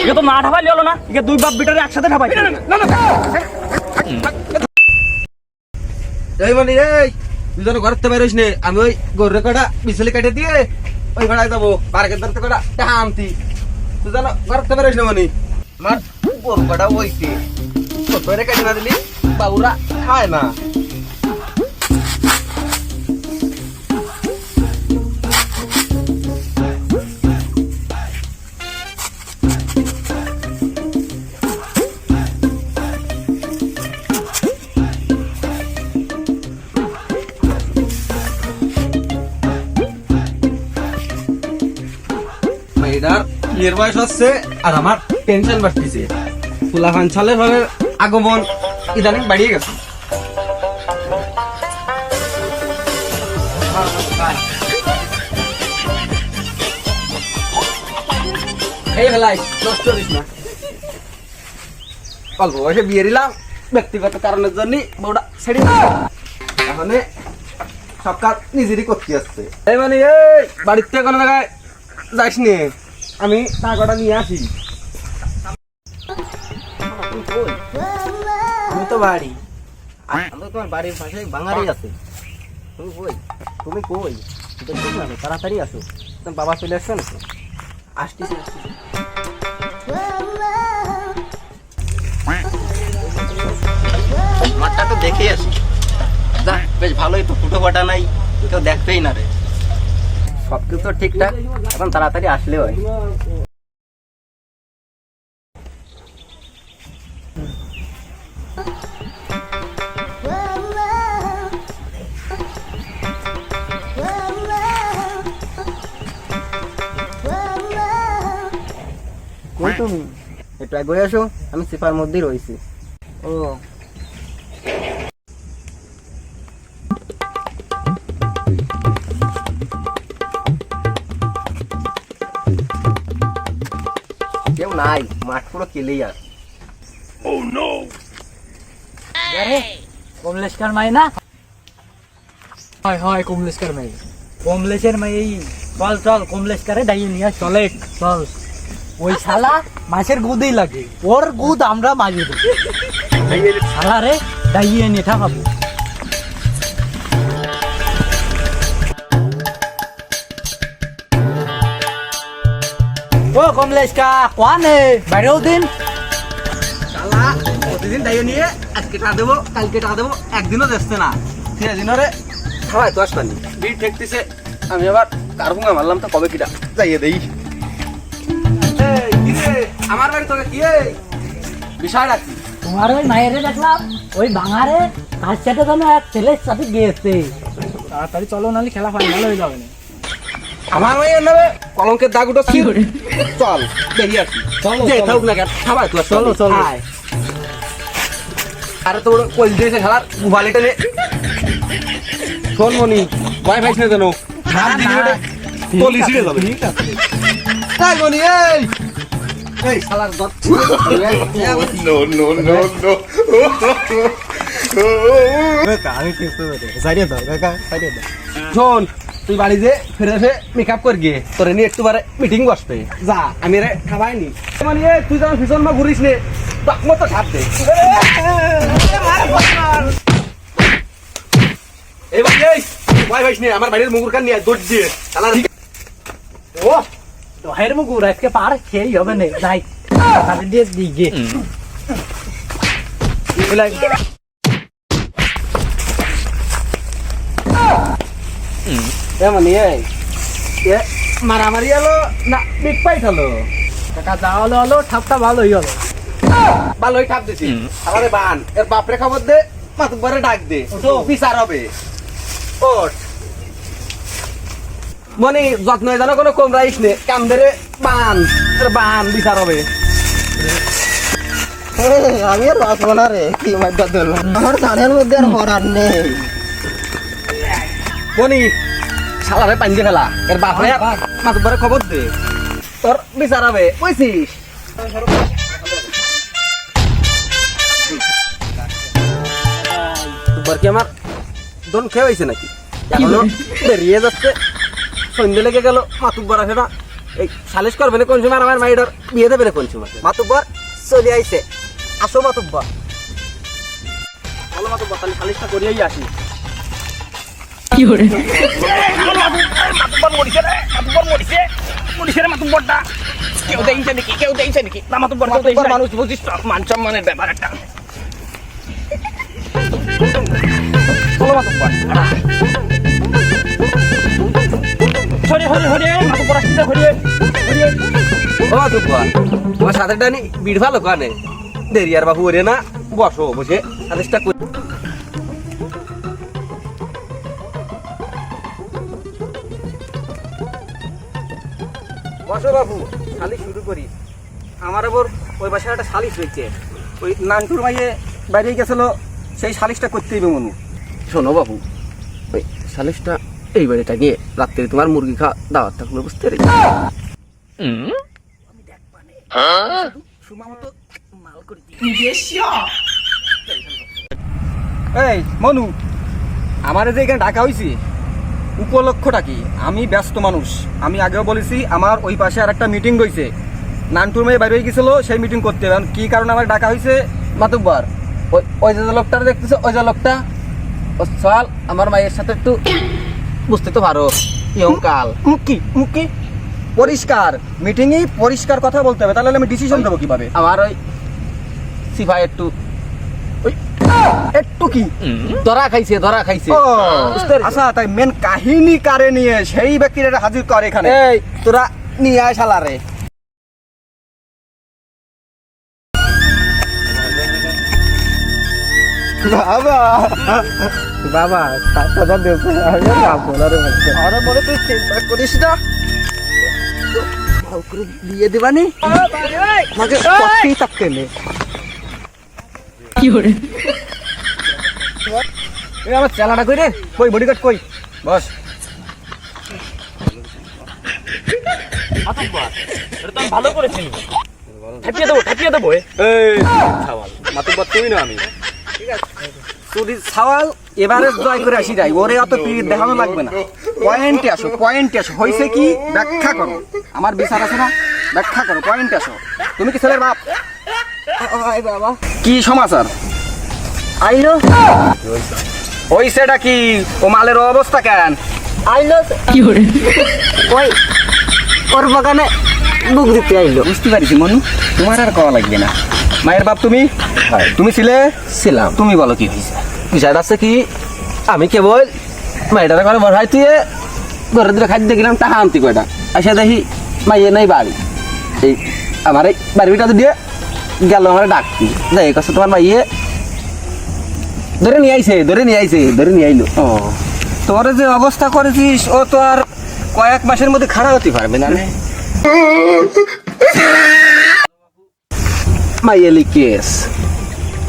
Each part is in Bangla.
এটা তো না ঠাপাইলে হলো না এটা দুই বাপ বিটারে একসাথে ঠাপাই এই মানে এই দুজনে ঘর থেকে বেরোস নে আমি ওই গরুর কটা বিছালি কেটে দিয়ে ওই ভাড়ায় যাব পার্কের ধরতে কটা টানতি দুজন ঘর থেকে বেরোস না মানে আমার গরু কটা ওইতে ছোট কেটে না দিলি বাবুরা খায় না বিয়ের বয়স হচ্ছে আর আমার টেনশন বাড়তেছে। ফুলাফান ছলের আগমন ইদানিং বাড়িয়ে গেছে। অল্প বয়সে বিয়ে দিলাম, ব্যক্তিগত কারণের জন্য বউটা ছেড়ে। এখন সব কাজ নিজেরই করতে আসছে। এই মানে এই থেকে কোনো জায়গায় যাইস নে। আমি টাকাটা নিয়ে আসি। আমি তো বাড়ি। তোমার বাড়ির পাশে বাঙালি আছে। তুমি কই? তুমি কই? না তাড়াতাড়ি আসো। তোমার বাবা চলে আসছে না? আসতেছি আসতেছি। তো দেখেই আসি। বেশ ভালোই তো, ফুটো ফাটা নাই, কেউ দেখবেই না রে। সব কিছু ঠিকঠাক, এখন তাড়াতাড়ি আসলে হয়। কই তুমি? আসো, আমি সিপার মধ্যেই রয়েছি। ও। নাই মাঠ পুরো ক্লিয়ার আরে! কমলেশকার মাই না? হয় হয় কমলেশকার মাই। কমলেশের মাই এই চল চল কমলেশকারে দাইয়ে নিয়ে চলে চল। ওই শালা মাছের গুদেই লাগে। ওর গুদ আমরা মাঝে দেব। শালা রে দাইয়ে নিয়ে ঠাকাবো কমলেশ কা কোয়ানে বাইরেও দিন। শালা প্রতিদিন দাইয়ে নিয়ে আজকে টাকা দেবো কালকে টাকা দেবো একদিনও যাচ্ছে না সেদিন রে খাওয়াই তো আসবানি ঠেকতেছে আমি আবার কার ভুঙা মারলাম তো কবে কিটা? যাইয়ে দেই? আমার বাড়ি তোকে কি এই? বিষয়টা কি তোমার ওই মায়েরে দেখলাম ওই ভাঙারে কাজ সাথে যেন এক ছেলের সাথে গিয়েছে তাড়াতাড়ি চলো নাহলে খেলা ফাইনাল হয়ে যাবে না আমার মেয়ে নেবে কলঙ্কের দাগ উঠো চল দেখি আসি চলো। থাকুক না কেন খাবার তো চলো, চলো। আরে তো কল দিয়েছে খেলার মোবাইলটা নে শোন মনি ভয় পাইস না যেন নাম দিলি ওটা কলি ছিঁড়ে যাবে তাই মনি এই এই শালার দত No, no, no, no. আমি কিন্তু সাইডে দাও কাকা সাইডে দাও শোন তুই বাড়ি যে ফিরে এসে মেকআপ কর গিয়ে তোরে নিয়ে একটু বারে মিটিং বসবে যা আমি রে খাবাইনি মানে এই, তুই যখন ভীষণ মা ঘুরিস নে। তক মতো ছাপ দে। এই বাড়ি এই ভয় পাইস নে আমার বাড়ির মুগুর কান নিয়ে দৌড় দিয়ে। শালার ও দহের মুগুর আজকে পার খেয়েই হবে না যাই। তাতে দিয়ে দিগে। এ মানে এ মারামারি হলো না মিট পাইট হলো। টাকা যা হলো হলো ঠাপটা ভালোই হলো ভালোই খাপ দিছি। আমারে বান এর বাপরে খবর দে মাতুবারে ডাক দে। তো বিচার হবে। ওট মনে যত্ন জানো কোনো কম রাইস নে কাম ধরে বান এর বান বিচার হবে। আমি আর বাঁচবো না রে কি মাইটা আমার মধ্যে আর হরার নেই। মনি শালারে পানি দিয়ে ফেলা। এর বাপরে মাতুবারে খবর দে। তোর বিচার হবে বুঝছিস? তোর কি আমার দন খেয়ে হয়েছে নাকি? বেরিয়ে যাচ্ছে। সন্ধ্যে লেগে গেল মাতুব্বর আসে না। এই সালিশ করবে না কোন সময় আমার মাইডার বিয়ে দেবে না কোন সময় মাতুব্বর চলে আইছে। আসো মাতুব্বর। বলো মাতুব্বর তাহলে সালিশটা করিয়েই আসি। মাতুব্বর মরিছে রে মাতুব্বর মরিছে মরিছে রে মাতুব্বরটা কেউ দেখছে নাকি কেউ দেখছে নাকি না দেখছে মানুষ বুঝিস মান সম্মানের ব্যাপার একটা সরে সরে সরে মাতুব্বর আসছে সরে ও মাতুব্বর তোমার সাথে বিড় ভালো কানে দেরি আর বাবু ওরে না, বসো বসে। সালিশটা করি। বাবু শুরু করি। আমার আবার ওই বাসায় একটা সালিশ হয়েছে। ওই নান্টুর মাইয়ে বাইরে গেছিল সেই সালিশটা করতে হইবে মনু। শোনো বাবু ওই এই বাড়িটা গিয়ে রাত্রে তোমার মুরগি খাওয়া দাওয়াত থাকবে বুঝতে পেরেছি এই মনু আমার যে এখানে ডাকা হয়েছি উপলক্ষটা কি? আমি ব্যস্ত মানুষ। আমি আগেও বলেছি আমার ওই পাশে আর একটা মিটিং রয়েছে। নানটুর মেয়ে বাইরে গেছিল সেই মিটিং করতে হবে। এখন কি কারণে আমার ডাকা হয়েছে? মাতুব্বার। ওই যে লোকটা দেখতেছে ওই যে লোকটা? ও চল আমার মায়ের সাথে একটু বুঝতে তো পারো ইয়ংকাল মুক্কি মুক্কি। পরিষ্কার। মিটিংয়েই পরিষ্কার কথা বলতে হবে তাহলে আমি ডিসিশন দেবো কীভাবে? আমার ওই সিফাই একটু একটু কি? ধরা খাইছে ধরা খাইছে। আচ্ছা তাই মেন কাহিনী কারে নিয়ে সেই ব্যক্তিটা হাজির করে এখানে। এই তোরা নিয়ে আয় শালারে বাবা। বাবা টাকা দেবে আমি যাব না রে আরে বলে তুই চিন্তা করিস না। ভালো করে দিয়ে দিবানি? আমাকে পক্ষেই তাকে নে। এ আমার চালাটা কই রে? কই বডিগার্ড কই? বস। ভালো ঠাপিয়ে দেবো ঠাপিয়ে দেবো এই ছাওয়াল। মাতুব্বর তুই না আমি। তুই ছাওয়াল এবারে জয় করে আসি যাই। ওরে অত পিড় দেখানো লাগবে না। পয়েন্টে আসো পয়েন্টে আসো। হয়েছে কি? ব্যাখ্যা করো। আমার বিচার আছে না? ব্যাখ্যা করো পয়েন্টে আসো। তুমি কি ছেলের বাপ? বাবা কি সমাচার? আইলো? হইছেটা কি? ও মালের অবস্থা কেন? আইলো? ওই ওর বাগানে বুক দিতে আইলো। বুঝতে পারিস মনু তোমার আর কওয়া লাগবে না। মায়ের বাপ তুমি? তুমি ছিলে? ছিলাম। তুমি বলো কি হয়েছে বিষয়টা আছে কি আমি কেবল মাইটারে ঘরে বসাই তুই ঘরে দিলে খাদ্য গেলাম টাকা আনতি কয়টা। আসে দেখি মাইয়ে নাই বাড়ি। এই আমার এই বাড়িটা দিয়ে গেল আমার ডাকতি দেখ কাছে তোমার মাইয়ে ধরে নিয়ে আইছে ধরে নিয়ে আইছে ধরে নিয়ে আইলো। ও। তোর যে অবস্থা করেছিস ও তো আর কয়েক মাসের মধ্যে হতে পারবে না। মাইয়েলি কেস।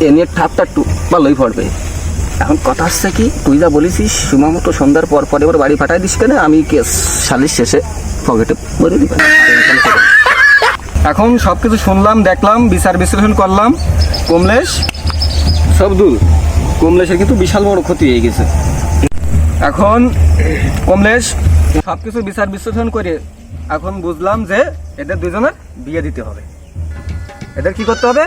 এ নিয়ে ঠাপটা ভালোই পড়বে। এখন কথা হচ্ছে কি তুই যা বলেছিস সময় মতো সন্ধ্যার পর পরে এবার বাড়ি পাঠাই দিস কেন আমি কেস সালিশ শেষে পকেটে ভরে দিবেন এখন সব কিছু শুনলাম দেখলাম বিচার বিশ্লেষণ করলাম। কমলেশ? সবদুল কমলেশের কিন্তু বিশাল বড় ক্ষতি হয়ে গেছে। এখন কমলেশ সব কিছু বিচার বিশ্লেষণ করে এখন বুঝলাম যে এদের দুজনের বিয়ে দিতে হবে। এদের কি করতে হবে?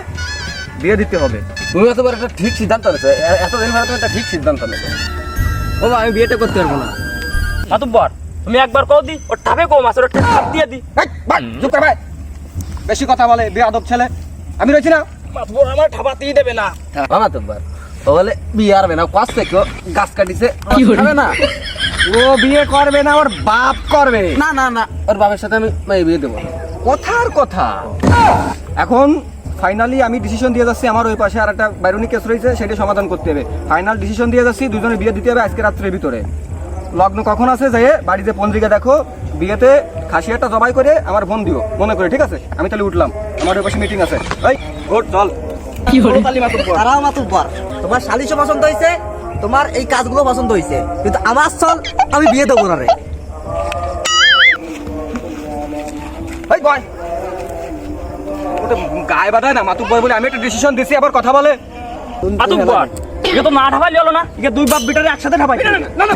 বিয়ে দিতে হবে। তুমি এতবার একটা ঠিক সিদ্ধান্ত এ- এতদিন ধরে তুমি একটা ঠিক সিদ্ধান্ত নেছো ও আমি বিয়েটা করতে পারব না। মাতুব্বর তুমি একবার কও দি ওর ঠাপে কম আছে ওর ঠাপ দিয়ে দি। এই, ভাই, চুপ কর ভাই। বেশি কথা বলে বেয়াদব ছেলে। আমি রয়েছি না? আমার ঠাপাতেই দেবে না। ও বলে বিয়ে আরবে না কাছ থেকে গাছ কাটিছে খাবে না। ও বিয়ে করবে না ওর বাপ করবে। না না না ওর বাপের সাথে আমি মেয়ে বিয়ে দেবো কথার কথা এখন ফাইনালি আমি ডিসিশন দিয়ে যাচ্ছি আমার ওই পাশে আর একটা বাইরুনি কেস রয়েছে সেটা সমাধান করতে হবে। ফাইনাল ডিসিশন দিয়ে যাচ্ছি দুজনে বিয়ে দিতে হবে আজকে রাত্রের ভিতরে। লগ্ন কখন আছে যে বাড়িতে পঞ্জিকা দেখো। বিয়েতে খাসি একটা জবাই করে আমার বোন দিও মনে করে ঠিক আছে আমি তাহলে উঠলাম আমার ওই পাশে মিটিং আছে এই ওঠ চল তারাও মাতুব্বর তোমার সালিশও পছন্দ হয়েছে তোমার এই কাজগুলো পছন্দ হয়েছে কিন্তু আমার চল আমি বিয়ে দেবো না রে এই বয় ওটা গায়ে বাঁধায় না মাতুক বয় বলে আমি একটা ডিসিশন দিছি আবার কথা বলে মাতুব্বর এটা তো না ঠাপাইলে হলো না একে দুই বাপ বিটারে একসাথে ঠাপাই না না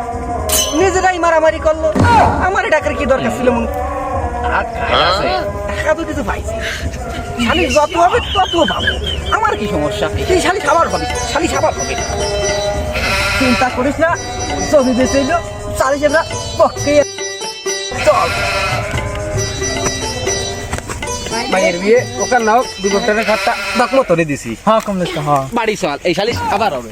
নিজেরাই মারামারি করল। আমার ডাকার কি দরকার ছিল মনে? টাকা তো কিছু পাইছি শালি যত হবে তত পাবো আমার কি সমস্যা? সেই শালি খাবার হবে শালি খাবার হবে। চিন্তা করিস না জমি বেঁচে এলো চালিয়ে না পক্ষে চল। মায়ের বিয়ে ওখান নাও খাটটা তোরে দিছি। হ্যাঁ কমলেশ হ্যাঁ। বাড়ি চল এই শালিশ আবার হবে।